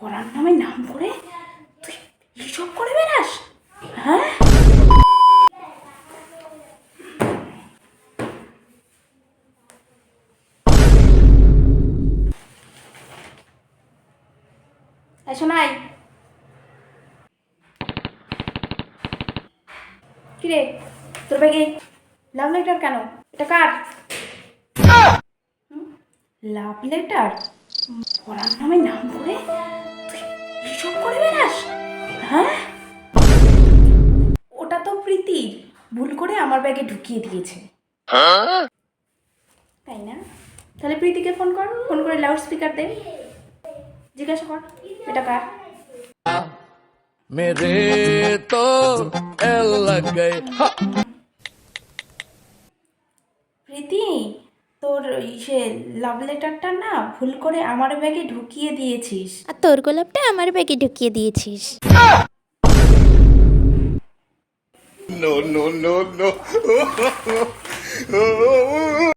পড়ার নামে নাম করে তুই এইসব করে বেড়াস? হ্যাঁ? শোনাই কিরে তোর ব্যাগে লাভ লেটার কেন? এটা কার? লাভ লেটার পড়ার নামে নাম করে আমার ব্যাগে ঢুকিয়ে দিয়েছে। তাই না? তাহলে প্রীতিকে ফোন কর ফোন করে লাউড স্পিকার দে। জিজ্ঞাসা কর এটা কার? মেরে তো এল লাগ প্রীতি তোর সে লাভ লেটারটা না ভুল করে আমার ব্যাগে ঢুকিয়ে দিয়েছিস। আর তোর গোলাপটা আমার ব্যাগে ঢুকিয়ে দিয়েছিস। No, no, no, no.